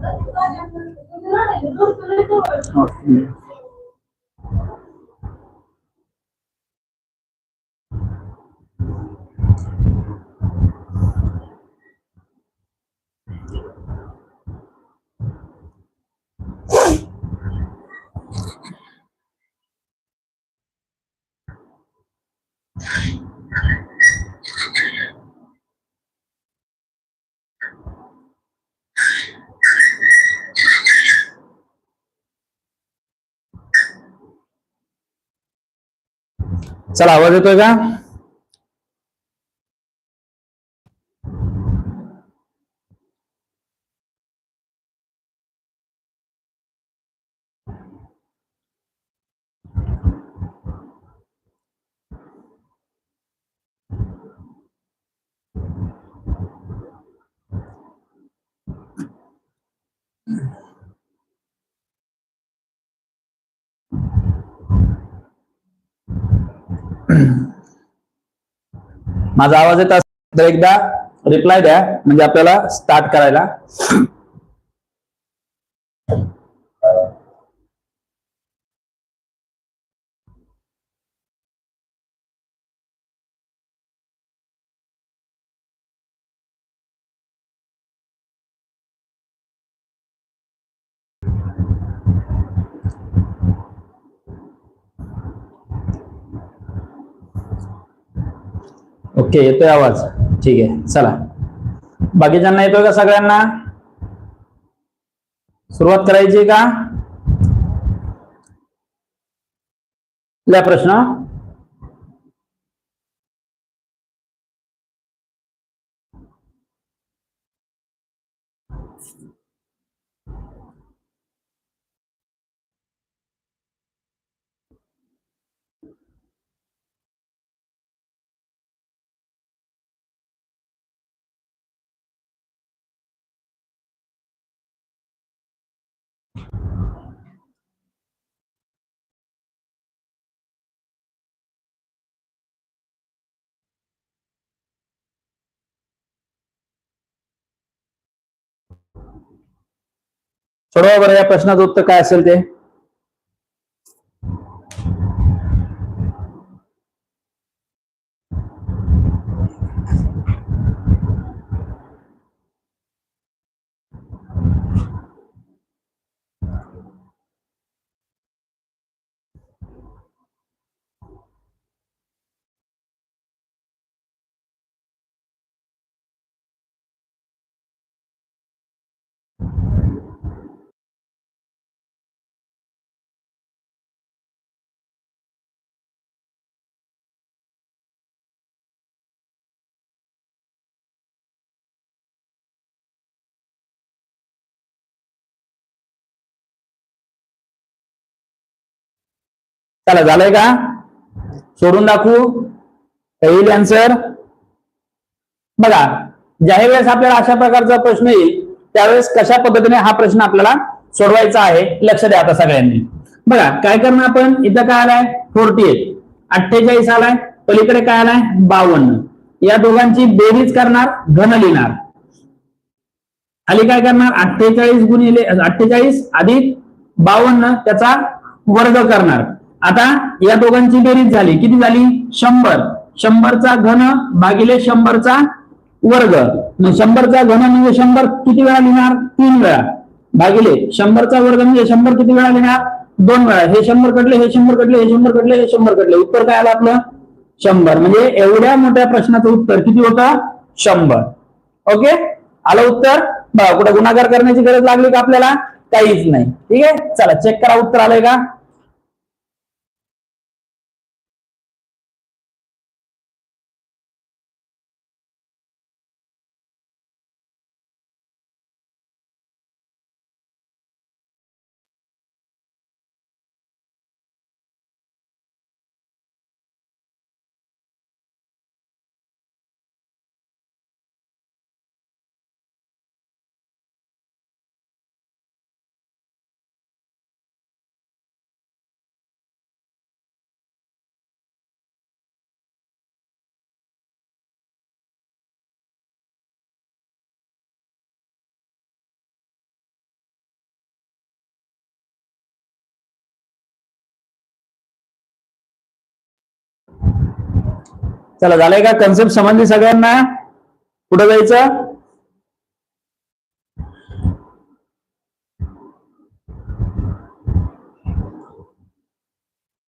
time. चला आवाज येतोय का माझा आवाज येत असेल तर एकदा रिप्लाय द्या. म्हणजे आपल्याला स्टार्ट करायला. ओके येतोय आवाज. ठीक आहे चला. बाकीच्यांना येतोय का सगळ्यांना? सुरुवात करायची का? प्रश्न. सोडवा बरं या प्रश्नाचं उत्तर काय असेल ते? चला झालंय का? सोडून दाखवू. येईल आन्सर बघा ज्या वेळेस आपल्याला अशा प्रकारचा प्रश्न येईल त्यावेळेस कशा पद्धतीने हा प्रश्न आपल्याला सोडवायचा आहे लक्ष द्या आता सगळ्यांनी. बघा काय करणार आपण? इथं काय आलाय? फोर्टी एट अठ्ठेचाळीस आलाय. पलीकडे काय आलाय? बावन्न. या दोघांची बेरीज करणार घन लिहिणार. खाली काय करणार? अठ्ठेचाळीस गुणिले अठ्ठेचाळीस अधिक बावन्न त्याचा वर्ग करणार. आता या दोघांची बेरीज झाली. किती झाली? शंभर. शंभरचा घन भागिले शंभरचा वर्ग. शंभरचा घन म्हणजे शंभर किती वेळा लिहिणार? तीन वेळा. भागिले शंभरचा वर्ग म्हणजे शंभर किती वेळा लिहिणार? दोन वेळा. हे शंभर कटले हे शंभर कटले हे शंभर कटले हे शंभर कटले. उत्तर काय आलं आपलं? शंभर. म्हणजे एवढ्या मोठ्या प्रश्नाचं उत्तर किती होतं? शंभर. ओके? आलं उत्तर? बघा कुठे गुणाकार करण्याची गरज लागली का आपल्याला? काहीच नाही. ठीक आहे? चला चेक करा उत्तर आलंय का? चला झालंय का? कन्सेप्ट समजली सगळ्यांना कुठं जायचं?